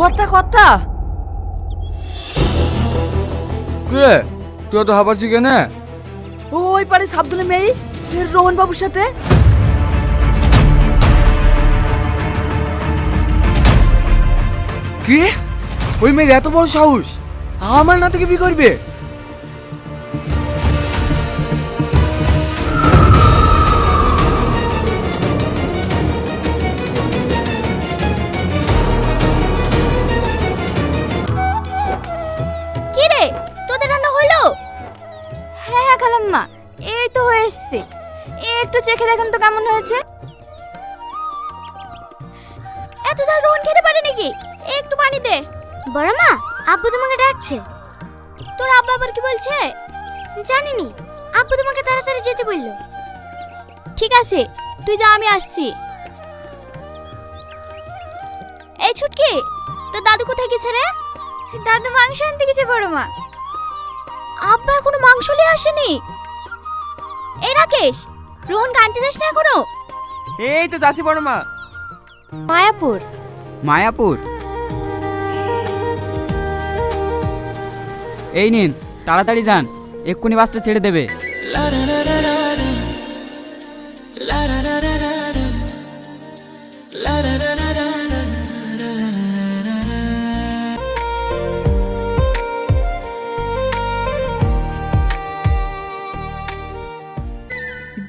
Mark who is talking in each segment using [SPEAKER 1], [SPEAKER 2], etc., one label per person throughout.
[SPEAKER 1] কথা কথা।
[SPEAKER 2] কে? তুই তো হাবাসি কেন?
[SPEAKER 1] ওই পারে সাবধানে মেয়ে রোহন বাবুর সাথে।
[SPEAKER 2] কি? ওই মেয়ের এত বড় সাহস? আমার না থেকে বি করবে?
[SPEAKER 3] এই তো হয়ে এসছে। এই একটু চেখে দেখেন তো কেমন হয়েছে। এত ঝাল রোহন খেতে পারে নাকি? একটু পানি দে। বড় মা আব্বু তোমাকে ডাকছে। তোর আব্বা আবার কি বলছে? জানিনি আব্বু তোমাকে তাড়াতাড়ি যেতে বলল। ঠিক আছে তুই যা আমি আসছি। এই ছুটকি তোর দাদু কোথায় গেছে রে? দাদু মাংস আনতে গেছে বড় মা আব্বা এখনও মাংস নিয়ে আসেনি? এই রাকেশ রোহন আনতে যাস না এখনও?
[SPEAKER 2] এই তো যাচ্ছি বড় মা।
[SPEAKER 3] মায়াপুর।
[SPEAKER 4] মায়াপুর। এই নিন তাড়াতাড়ি যান এক্ষুনি বাসটা ছেড়ে দেবে।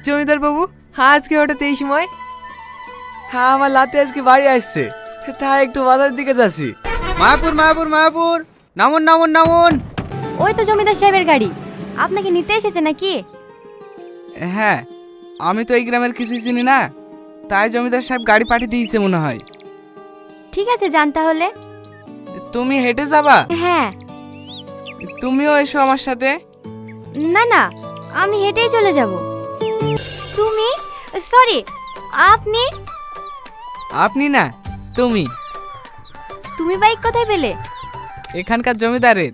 [SPEAKER 2] জমিদার বাবু আজকে হঠাৎ এই সময়? হ্যাঁ আমার লাতে আজকে বাড়ি আসছে। তাই একটু বাজারের দিকে যাচ্ছি। মায়াপুর মায়াপুর মায়াপুর। নামুন নামুন নামুন।
[SPEAKER 3] ওই তো জমিদার সাহেবের গাড়ি। আপনাকে নিতে এসেছে নাকি?
[SPEAKER 4] হ্যাঁ আমি তো এই গ্রামের কিছুই চিনি না। তাই জমিদার সাহেব গাড়ি পাঠিয়ে দিয়েছে মনে হয়।
[SPEAKER 3] ঠিক আছে যান তাহলে।
[SPEAKER 4] তুমি হেঁটে যাবা?
[SPEAKER 3] হ্যাঁ।
[SPEAKER 4] তুমিও এসো আমার সাথে।
[SPEAKER 3] না না আমি হেঁটেই চলে যাব। তুমি? সরি আপনি?
[SPEAKER 4] আপনি না তুমি।
[SPEAKER 3] তুমি বাইক কোথায় পেলে?
[SPEAKER 4] এখানকার জমিদারের।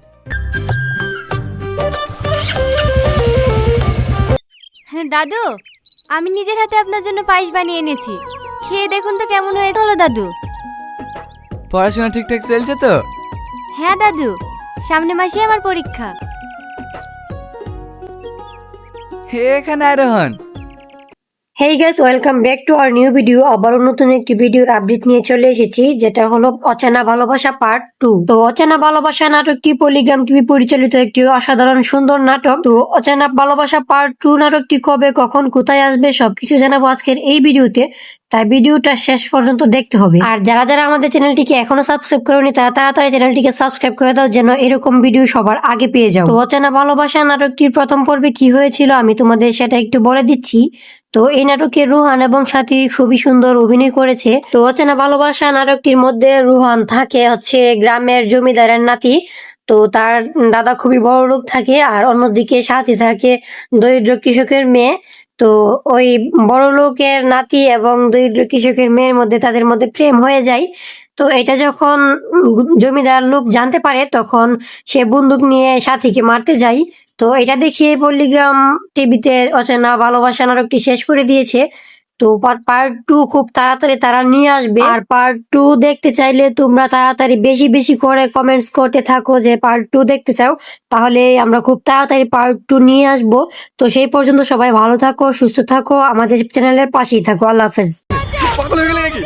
[SPEAKER 3] হ্যাঁ দাদু আমি নিজের হাতে আপনার জন্য পায়েস বানিয়ে এনেছি। খেয়ে দেখুন তো কেমন হয়ে হলো দাদু।
[SPEAKER 2] পড়াশোনা ঠিকঠাক চলছে তো?
[SPEAKER 3] হ্যাঁ দাদু সামনে মাসে আমার পরীক্ষা।
[SPEAKER 2] হে এখানে আরোহণ।
[SPEAKER 5] Hey guys welcome back to our new video আবারও নতুন একটি ভিডিওর আপডেট নিয়ে চলে এসেছি, যেটা হলো অচেনা ভালোবাসা পার্ট টু তো অচেনা ভালোবাসা নাটকটি পলিগ্রাম টিভি পরিচালিত একটি অসাধারণ সুন্দর নাটক। তো অচেনা ভালোবাসা পার্ট টু নাটকটি কবে, কখন, কোথায় আসবে, সবকিছু জানাব আজকের এই ভিডিওতে তাই ভিডিওটা শেষ পর্যন্ত দেখতে হবে। আর যারা যারা আমাদের চ্যানেলটিকে এখনও সাবস্ক্রাইব করেনি, তারা তাড়াতাড়ি চ্যানেলটিকে সাবস্ক্রাইব করে দাও, যেন এরকম ভিডিও সবার আগে পেয়ে যাও। তো অচেনা ভালোবাসা নাটকটির প্রথম পর্বে কি হয়েছিল, আমি তোমাদের সেটা একটু বলে দিচ্ছি। তো এই নাটকে রুহান এবং সাথী খুবই সুন্দর অভিনয় করেছে। তো অচেনা ভালোবাসা নাটকটির মধ্যে রুহান থাকে হচ্ছে গ্রামের জমিদারের নাতি। তো তার দাদা খুবই বড় লোক থাকে আর অন্যদিকে সাথী থাকে দরিদ্র কৃষকের মেয়ে। তো ওই বড় লোকের নাতি এবং দরিদ্র কৃষকের মেয়ের মধ্যে তাদের মধ্যে প্রেম হয়ে যায়। তো এটা যখন জমিদার লোক জানতে পারে তখন সে বন্দুক নিয়ে সাথীকে মারতে যায়। তো এটা দেখিয়ে পল্লীগ্রাম টিভিতে অচেনা ভালোবাসা নাটকটি শেষ করে দিয়েছে। তো পার্ট টু খুব তাড়াতাড়ি তারা নিয়ে আসবে। আর পার্ট টু দেখতে চাইলে তোমরা তাড়াতাড়ি বেশি বেশি করে কমেন্টস করতে থাকো যে পার্ট টু দেখতে চাও। তাহলে আমরা খুব তাড়াতাড়ি পার্ট টু নিয়ে আসব। তো সেই পর্যন্ত সবাই ভালো থাকো সুস্থ থাকো আমাদের চ্যানেলের পাশেই থাকো। আল্লাহ হাফেজ।
[SPEAKER 2] পাগল হয়ে গেলে নাকি?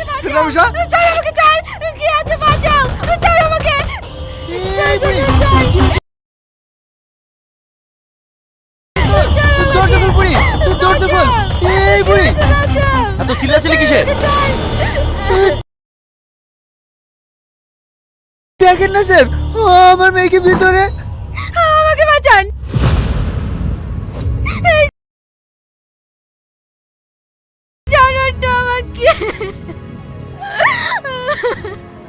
[SPEAKER 3] আমাকে
[SPEAKER 2] দরজা খোল এই বুড়ি। এত চিল্লাচিল্লি কিসের? দেখেন না স্যার আমার মেয়েকে ভিতরে।
[SPEAKER 3] আমাকে বাঁচান।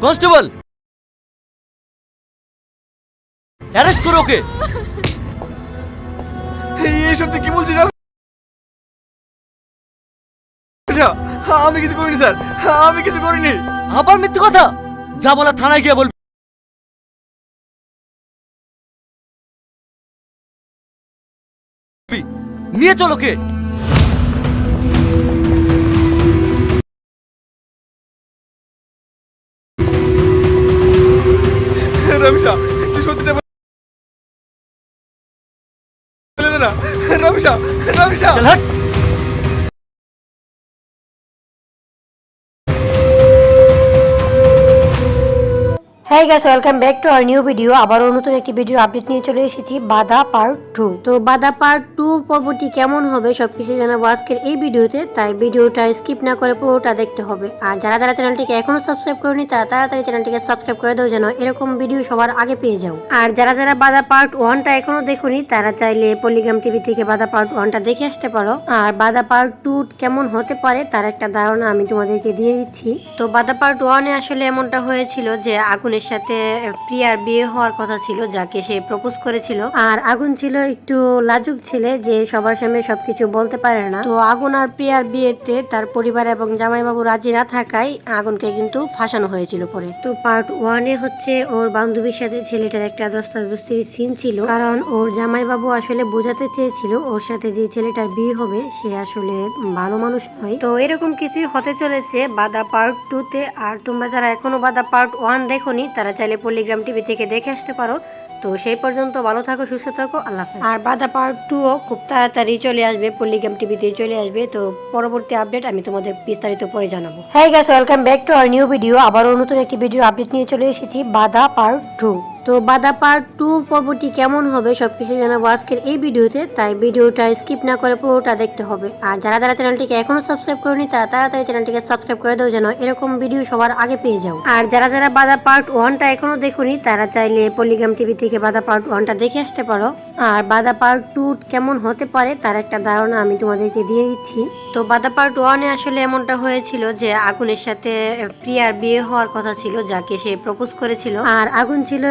[SPEAKER 6] কনস্টেবল! অ্যারেস্ট করো ওকে।
[SPEAKER 2] এইসব তুই কি বলছিস? আমি কিছু করিনি, স্যার। আমি কিছু করিনি।
[SPEAKER 6] আবার মিথ্যে কথা? যা বলা থানায় গিয়ে বলবি। নিয়ে চলো কে
[SPEAKER 2] রমেশা, তুই সত্যিটা বলে। দে
[SPEAKER 7] হ্যাঁ guys welcome back to our new video আবারও নতুন একটি ভিডিও আপডেট নিয়ে চলে এসেছি বাদা পার্ট টু তো বাদা পার্ট টু পর্বটি কেমন হবে সবকিছু জানাব আজকের এই ভিডিওতে তাই ভিডিওটা স্কিপ না করে পুরোটা দেখতে হবে। আর যারা যারা চ্যানেলটিকে এখনও সাবস্ক্রাইব করেনি, তারা তাড়াতাড়ি চ্যানেলটিকে সাবস্ক্রাইব করে দাও যেন এরকম ভিডিও সবার আগে পেয়ে যাও। আর যারা যারা বাদা পার্ট ওয়ানটা এখনও দেখোনি, তারা চাইলে পলিগ্রাম টিভি থেকে বাদা পার্ট ওয়ানটা দেখে আসতে পারো। আর বাদা পার্ট টু কেমন হতে পারে, তার একটা ধারণা আমি তোমাদেরকে দিয়ে দিচ্ছি। তো বাদা পার্ট ওয়ানে আসলে এমনটা হয়েছিল যে আগুনের সাথে প্রিয়ার বিয়ে হওয়ার কথা ছিল, যাকে সে প্রপোজ করেছিল। আর আগুন ছিল একটু লাজুক ছেলে, যে সবার সামনে সবকিছু বলতে পারে না। তো আগুন আর প্রিয়ার বিয়েতে তার পরিবার এবং জামাইবাবু রাজি না থাকায় আগুনকে কিন্তু ফাঁসানো হয়েছিল পরে। তো পার্ট ওয়ানে হচ্ছে ওর বান্ধবীর সাথে ছেলেটার একটা দস্তাদস্তির সিন ছিল। কারণ ওর জামাইবাবু আসলে বোঝাতে চেয়েছিল, ওর সাথে যে ছেলেটার বিয়ে হবে, সে আসলে ভালো মানুষ নয়। তো এরকম কিছুই হতে চলেছে বাদা পার্ট টু তে। আর তোমরা যারা এখনও বাদা পার্ট ওয়ান দেখোনি তারা চাইলে পল্লিগ্রাম টিভি থেকে দেখে আসতে পারো। তো সেই পর্যন্ত ভালো থাকো সুস্থ থাকো আল্লাহ। আর বাদা পার্ট টুও খুব তাড়াতাড়ি চলে আসবে পল্লিগ্রাম টিভিতে চলে আসবে। তো পরবর্তী আপডেট আমি তোমাদের বিস্তারিত পরে জানাব। হ্যাঁ guys welcome back to our new video আবারও নতুন একটি ভিডিও আপডেট নিয়ে চলে এসেছি বাদা পার্ট টু তো বাদা পার্ট টু পর্বটি কেমন হবে সব কিছু জানাব আজকের এই ভিডিওতে। তাই ভিডিওটা স্কিপ না করে পুরোটা দেখতে হবে। আর যারা যারা চ্যানেলটিকে এখনও সাবস্ক্রাইব করেনি, তারা তাড়াতাড়ি চ্যানেলটিকে সাবস্ক্রাইব করে দাও যেন এরকম ভিডিও সবার আগে পেয়ে যাও। আর যারা যারা বাদা পার্ট ওয়ানটা এখনও দেখোনি, তারা চাইলে পলিগ্রাম টিভি থেকে বাদা পার্ট ওয়ানটা দেখে আসতে পারো। আর বাদা পার্ট টু কেমন হতে পারে, তার একটা ধারণা আমি তোমাদেরকে দিয়ে দিচ্ছি। তো বাদা পার্ট ওয়ানে আসলে এমনটা হয়েছিল যে আগুনের সাথে প্রিয়ার বিয়ে হওয়ার কথা ছিল, যাকে সে প্রপোজ করেছিল। আর আগুন ছিল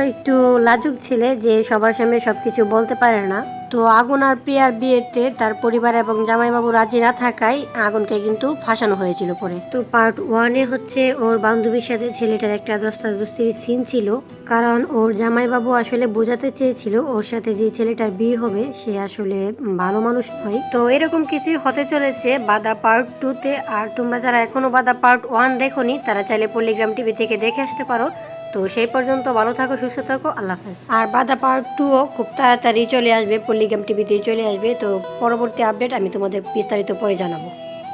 [SPEAKER 7] লাজুক ছেলে যে সবার সামনে সবকিছু বলতে পারে না। তো আগুন আর প্রিয়ার বিয়েতে তার পরিবার এবং জামাইবাবু রাজি না থাকায় আগুনকে কিন্তু ফাঁসানো হয়েছিল পরে। তো পার্ট ওয়ানে হচ্ছে ওর বান্ধবীর সাথে ছেলেটার একটা দস্তাদস্তির সিন ছিল। কারণ ওর জামাইবাবু আসলে বোঝাতে চেয়েছিল ওর সাথে যে ছেলেটার বিয়ে হবে, সে আসলে ভালো মানুষ নয়। তো এরকম কিছুই হতে চলেছে বাদা পার্ট টুতে আর তোমরা যারা এখনও বাদা পার্ট ওয়ান দেখোনি, তারা চাইলে পলিগ্রাম টিভি থেকে দেখে আসতে পারো। তো সেই পর্যন্ত ভালো থাকো সুস্থ থাকো আল্লাহ হাফেজ। আর বাদা পার্ট টুও খুব তাড়াতাড়ি চলে আসবে পল্লিগ্রাম টিভিতে চলে আসবে তো পরবর্তী আপডেট আমি তোমাদের বিস্তারিত পরে জানাব।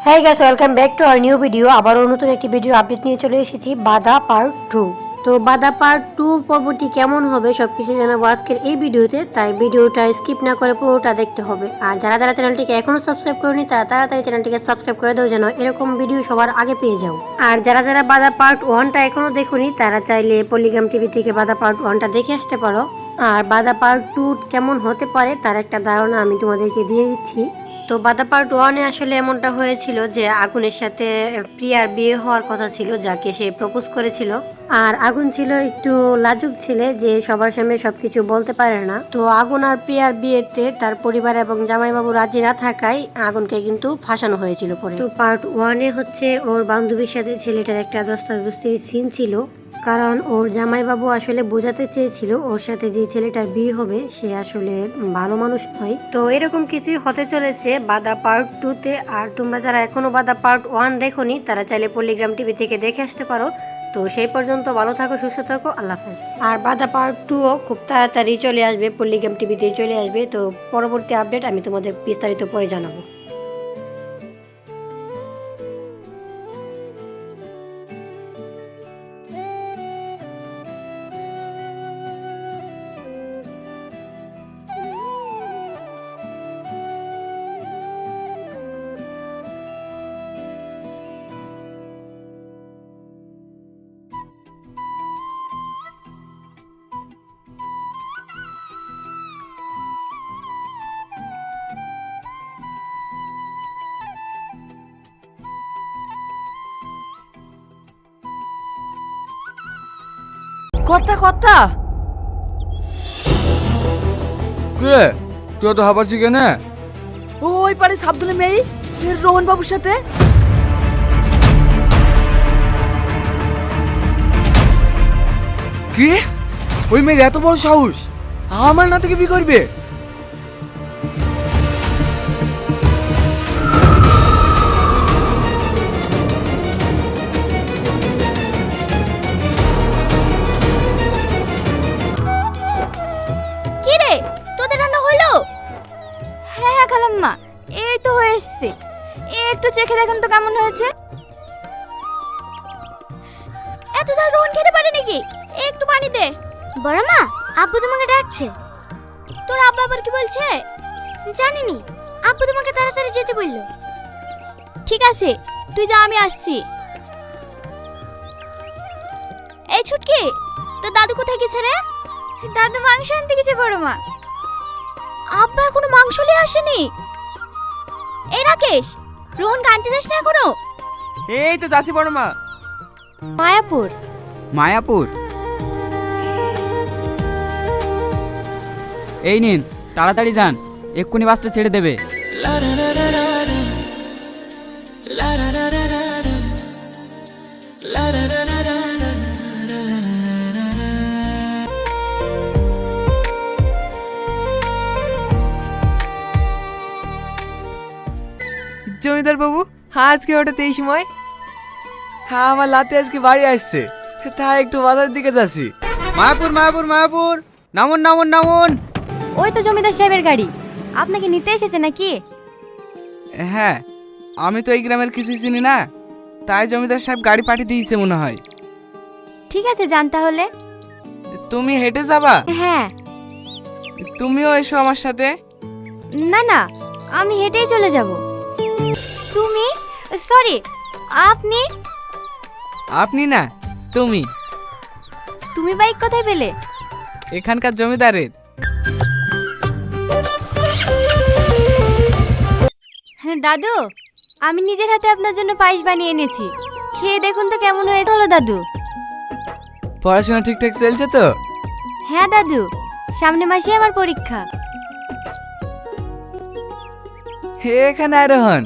[SPEAKER 7] হ্যাঁ guys welcome back to our new video আবারও নতুন একটি ভিডিও আপডেট নিয়ে চলে এসেছি বাদা পার্ট টু তো বাদা পার্ট টু পর্বটি কেমন হবে সব কিছু জানাব আজকের এই ভিডিওতে। তাই ভিডিওটা স্কিপ না করে পুরোটা দেখতে হবে। আর যারা যারা চ্যানেলটিকে এখনও সাবস্ক্রাইব করেনি, তারা তাড়াতাড়ি চ্যানেলটিকে সাবস্ক্রাইব করে দাও যেন এরকম ভিডিও সবার আগে পেয়ে যাও। আর যারা যারা বাদা পার্ট ওয়ানটা এখনও দেখুনি, তারা চাইলে পলিগ্রাম টিভি থেকে বাদা পার্ট ওয়ানটা দেখে আসতে পারো। আর বাদা পার্ট টু কেমন হতে পারে, তার একটা ধারণা আমি তোমাদেরকে দিয়ে দিচ্ছি। তো বাদা পার্ট ওয়ানে আসলে এমনটা হয়েছিল যে আগুনের সাথে প্রিয়ার বিয়ে হওয়ার কথা ছিল, যাকে সে প্রপোজ করেছিল। আর আগুন ছিল একটু লাজুক ছেলে যে সবার সামনে সবকিছু বলতে পারে না। তো আগুন আর প্রিয়ার বিয়েতে তার পরিবার এবং জামাইবাবু রাজি না থাকায় আগুনকে কিন্তু ফাঁসানো হয়েছিল পরে। তো পার্ট ওয়ানে হচ্ছে ওর বান্ধবীর সাথে ছেলেটার একটা দস্তাদস্তির সিন ছিল। কারণ ওর জামাইবাবু আসলে বোঝাতে চেয়েছিল ওর সাথে যে ছেলেটার বিয়ে হবে, সে আসলে ভালো মানুষ নয়। তো এরকম কিছুই হতে চলেছে বাদা পার্ট টু তে। আর তোমরা যারা এখনও বাদা পার্ট ওয়ান দেখোনি, তারা চাইলে পলিগ্রাম টিভি থেকে দেখে আসতে পারো। তো সেই পর্যন্ত ভালো থাকো, সুস্থ থাকো, আল্লাহ হাফেজ। আর বাদা পার্ট টুও খুব তাড়াতাড়ি চলে আসবে পল্লিগ্রাম টিভিতে চলে আসবে। তো পরবর্তী আপডেট আমি তোমাদের বিস্তারিত পরে জানাব।
[SPEAKER 2] কথা কথা। কে? তুই তো হাবাচ্ছি কেনে?
[SPEAKER 1] ওই পারে সাবধানে মেয়ে রোহন বাবুর সাথে।
[SPEAKER 2] কি? ওই মেয়ের এত বড় সাহস? আমার না থেকে বি করবে?
[SPEAKER 3] বড় মা আব্বু তোমাকে ডাকছে। তোর আব্বা আবার কি বলছে? জানিনি আব্বু তোমাকে তাড়াতাড়ি যেতে বলল। ঠিক আছে তুই যা আমি আসছি। এই ছুটকি তোর দাদু কোথায় গেছে রে? দাদু মাংস আনতে গেছে বড় মা। আব্বা এখনও মাংস নিয়ে আসেনি? এই রাকেশ রোহন আনতে যাস না এখনও?
[SPEAKER 2] এই তো যাচ্ছি বড় মা।
[SPEAKER 3] মায়াপুর।
[SPEAKER 2] মায়াপুর? এই নিন তাড়াতাড়ি যান এক্ষুনি বাসটা ছেড়ে দেবে। জমিদার বাবু আজকে হঠাৎ এই সময়? হ্যাঁ আমার লাতে আজকে বাড়ি আসছে তাই একটু বাজারের দিকে যাচ্ছি। মায়াপুর মায়াপুর মায়াপুর। নামুন নামুন নামুন।
[SPEAKER 3] ওই তো জমিদার সাহেবের গাড়ি। আপনাকে নিতে এসেছে নাকি?
[SPEAKER 4] হ্যাঁ আমি তো এই গ্রামের কিছুই চিনি না। তাই জমিদার সাহেব গাড়ি পাঠিয়ে দিয়েছে মনে হয়।
[SPEAKER 3] ঠিক আছে যান তাহলে।
[SPEAKER 4] তুমি হেঁটে যাবা?
[SPEAKER 3] হ্যাঁ।
[SPEAKER 4] তুমিও এসো আমার সাথে।
[SPEAKER 3] না না আমি হেঁটেই চলে যাব। তুমি? সরি আপনি?
[SPEAKER 4] আপনি না তুমি।
[SPEAKER 3] তুমি বাইক কোথায় পেলে?
[SPEAKER 4] এখানকার জমিদারের।
[SPEAKER 3] হ্যাঁ দাদু আমি নিজের হাতে আপনার জন্য পায়েস বানিয়ে এনেছি। খেয়ে দেখুন তো কেমন হয়ে হলো দাদু।
[SPEAKER 2] পড়াশোনা ঠিকঠাক চলছে তো?
[SPEAKER 3] হ্যাঁ দাদু সামনে মাসে আমার পরীক্ষা।
[SPEAKER 2] হে এখানে আরোহণ।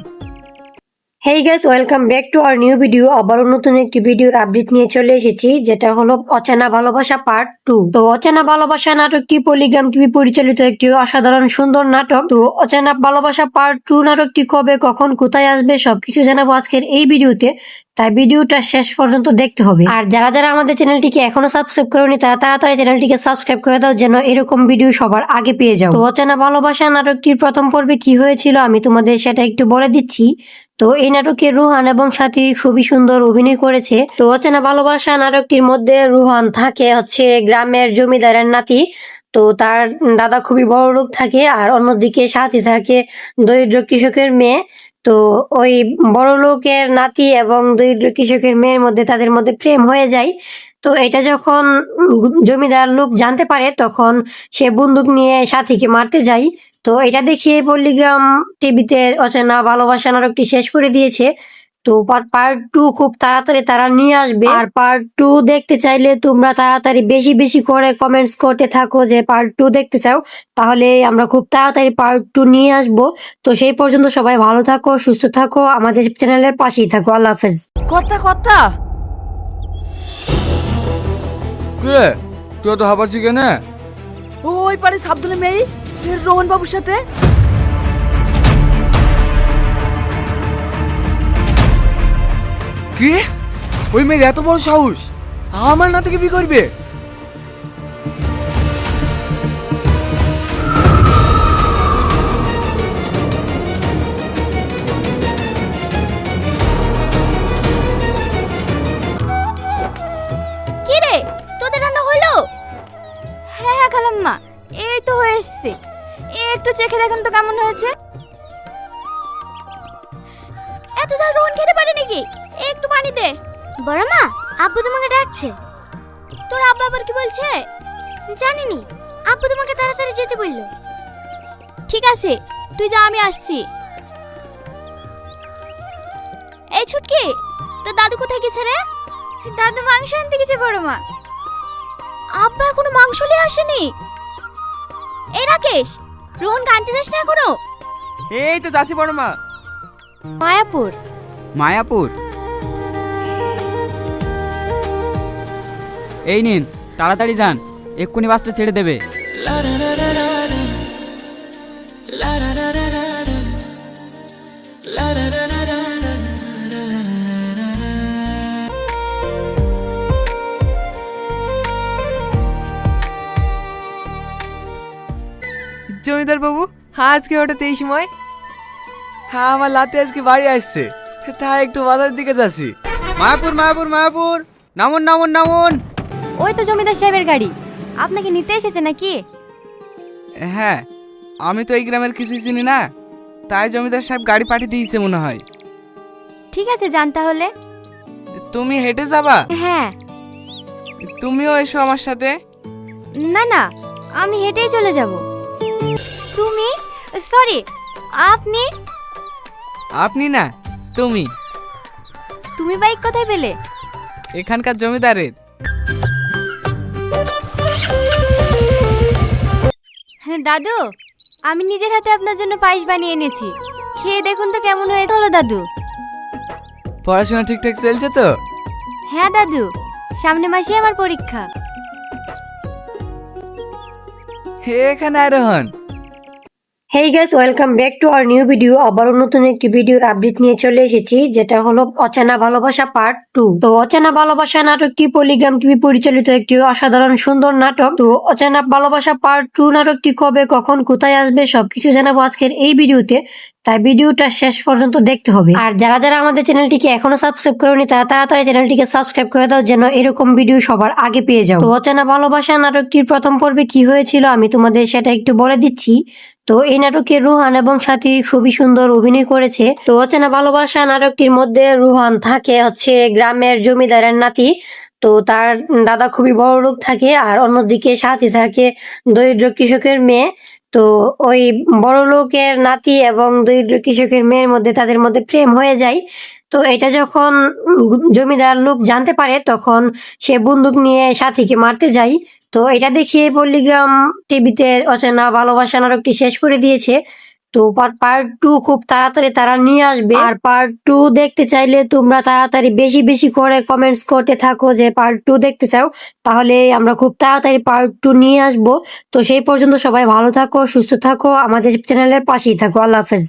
[SPEAKER 5] Hey guys welcome back to our new video আবারও নতুন একটি ভিডিওর আপডেট নিয়ে চলে এসেছি, যেটা হলো অচেনা ভালোবাসা পার্ট টু তো অচেনা ভালোবাসা নাটকটি পলিগ্রাম টিভি পরিচালিত একটি অসাধারণ সুন্দর নাটক। তো অচেনা ভালোবাসা পার্ট টু নাটকটি কবে, কখন, কোথায় আসবে, সবকিছু জানাব আজকের এই ভিডিওতে তাই ভিডিওটা শেষ পর্যন্ত দেখতে হবে। আর যারা যারা আমাদের চ্যানেলটিকে এখনও সাবস্ক্রাইব করেনি, তারা তাড়াতাড়ি চ্যানেলটিকে সাবস্ক্রাইব করে দাও, যেন এরকম ভিডিও সবার আগে পেয়ে যাও। তো অচেনা ভালোবাসা নাটকটির প্রথম পর্বে কি হয়েছিল, আমি তোমাদের সেটা একটু বলে দিচ্ছি। তো এই নাটকে রুহান এবং সাথী খুবই সুন্দর অভিনয় করেছে। তো অচেনা ভালোবাসা নাটকটির মধ্যে রুহান থাকে হচ্ছে গ্রামের জমিদারের নাতি। তো তার দাদা খুবই বড় লোক থাকে আর অন্যদিকে সাথী থাকে দরিদ্র কৃষকের মেয়ে। তো ওই বড় লোকের নাতি এবং দরিদ্র কৃষকের মেয়ের মধ্যে তাদের মধ্যে প্রেম হয়ে যায়। তো এটা যখন জমিদার লোক জানতে পারে তখন সে বন্দুক নিয়ে সাথীকে মারতে যায়। তো এটা দেখিয়ে পল্লীগ্রাম টিভিতে অচেনা ভালোবাসা নাটকটি শেষ করে দিয়েছে। তো পার্ট টু খুব তাড়াতাড়ি তারা নিয়ে আসবে। আর পার্ট টু দেখতে চাইলে তোমরা তাড়াতাড়ি বেশি বেশি করে কমেন্টস করতে থাকো যে পার্ট টু দেখতে চাও। তাহলে আমরা খুব তাড়াতাড়ি পার্ট টু নিয়ে আসব। তো সেই পর্যন্ত সবাই ভালো থাকো সুস্থ থাকো আমাদের চ্যানেলের পাশেই থাকো। আল্লাহ হাফেজ।
[SPEAKER 2] কথা কথা। কে? তুই তো হাবাচ্ছি কেন?
[SPEAKER 1] ওই পারে সাবধানে মেয়ে। রোহন বাবুর সাথে?
[SPEAKER 2] কি? ওই মেয়ের এত বড় সাহস? আমার না থেকে বি করবে?
[SPEAKER 3] এত ঝাল রোহন খেতে পারে নাকি? একটু পানি দে। বড় মা আব্বু তোমাকে ডাকছে। তোর আব্বা আবার কি বলছে? জানিনি আব্বু তোমাকে তাড়াতাড়ি যেতে বলল। ঠিক আছে তুই যা আমি আসছি। এই ছুটকি তোর দাদু কোথায় গেছে রে? দাদু মাংস আনতে গেছে বড় মা আব্বা এখনও মাংস নিয়ে আসেনি? এই রাকেশ রোহন আনতে যাস না এখনও?
[SPEAKER 2] এই তো যাচ্ছি বড় মা
[SPEAKER 3] মায়াপুর।
[SPEAKER 2] মায়াপুর? এই নিন তাড়াতাড়ি যান এক্ষুনি বাসটা ছেড়ে দেবে। জমিদার বাবু আজকে হঠাৎ এই সময় হ্যাঁ আমার লাতে আজকে বাড়ি আসছে। তাই একটু বাজারের দিকে যাচ্ছি। মায়াপুর মায়াপুর মায়াপুর। নামুন নামুন নামুন।
[SPEAKER 3] ওই তো জমিদার সাহেবের গাড়ি। আপনাকে নিতে এসেছে নাকি?
[SPEAKER 4] হ্যাঁ আমি তো এই গ্রামের কিছুই চিনি না। তাই জমিদার সাহেব গাড়ি পাঠিয়ে দিয়েছে মনে হয়।
[SPEAKER 3] ঠিক আছে যান তাহলে।
[SPEAKER 4] তুমি হেঁটে যাবা?
[SPEAKER 3] হ্যাঁ।
[SPEAKER 4] তুমিও এসো আমার সাথে।
[SPEAKER 3] না না আমি হেঁটেই চলে যাব। তুমি সরি আপনি
[SPEAKER 4] আপনি না তুমি।
[SPEAKER 3] তুমি বাইক কোথায় পেলে?
[SPEAKER 4] এখানকার জমিদারের।
[SPEAKER 3] হ্যাঁ দাদু আমি নিজের হাতে আপনার জন্য পায়েস বানিয়ে এনেছি। খেয়ে দেখুন তো কেমন হয়ে হলো দাদু।
[SPEAKER 2] পড়াশোনা ঠিকঠাক চলছে তো?
[SPEAKER 3] হ্যাঁ দাদু সামনে মাসে আমার পরীক্ষা।
[SPEAKER 2] হে এখানে আরোহণ।
[SPEAKER 5] Hey guys welcome back to our new video আবারও নতুন একটি ভিডিওর আপডেট নিয়ে চলে এসেছি, যেটা হলো অচেনা ভালোবাসা পার্ট টু তো অচেনা ভালোবাসা নাটকটি পলিগ্রাম টিভি পরিচালিত একটি অসাধারণ সুন্দর নাটক। তো অচেনা ভালোবাসা পার্ট টু নাটকটি কবে, কখন, কোথায় আসবে, সবকিছু জানাব আজকের এই ভিডিওতে তাই ভিডিওটা শেষ পর্যন্ত দেখতে হবে। আর যারা যারা আমাদের চ্যানেলটিকে এখনও সাবস্ক্রাইব করেনি, তারা তাড়াতাড়ি চ্যানেলটিকে সাবস্ক্রাইব করে দাও, যেন এরকম ভিডিও সবার আগে পেয়ে যাও। তো অচেনা ভালোবাসা নাটকটির প্রথম পর্বে কি হয়েছিল আমি তোমাদের সেটা একটু বলে দিচ্ছি। তো এই নাটকে রুহান এবং সাথী খুবই সুন্দর অভিনয় করেছে। তো অচেনা ভালোবাসা নাটকটির মধ্যে রুহান থাকে হচ্ছে গ্রামের জমিদারের নাতি। তো তার দাদা খুবই বড় লোক থাকে আর অন্যদিকে সাথী থাকে দরিদ্র কৃষকের মেয়ে। তো ওই বড় লোকের নাতি এবং দরিদ্র কৃষকের মেয়ের মধ্যে তাদের মধ্যে প্রেম হয়ে যায়। তো এটা যখন জমিদার লোক জানতে পারে তখন সে বন্দুক নিয়ে সাথীকে মারতে যায়। তো এটা দেখিয়ে পল্লীগ্রাম টিভিতে অচেনা ভালোবাসা নাটকটি শেষ করে দিয়েছে। তো পার্ট টু খুব তাড়াতাড়ি তারা নিয়ে আসবে। আর পার্ট টু দেখতে চাইলে তোমরা তাড়াতাড়ি বেশি বেশি করে কমেন্টস করতে থাকো যে পার্ট টু দেখতে চাও। তাহলে আমরা খুব তাড়াতাড়ি পার্ট টু নিয়ে আসব। তো সেই পর্যন্ত সবাই ভালো থাকো, সুস্থ থাকো, আমাদের চ্যানেলের পাশেই থাকো। আল্লাহ হাফেজ।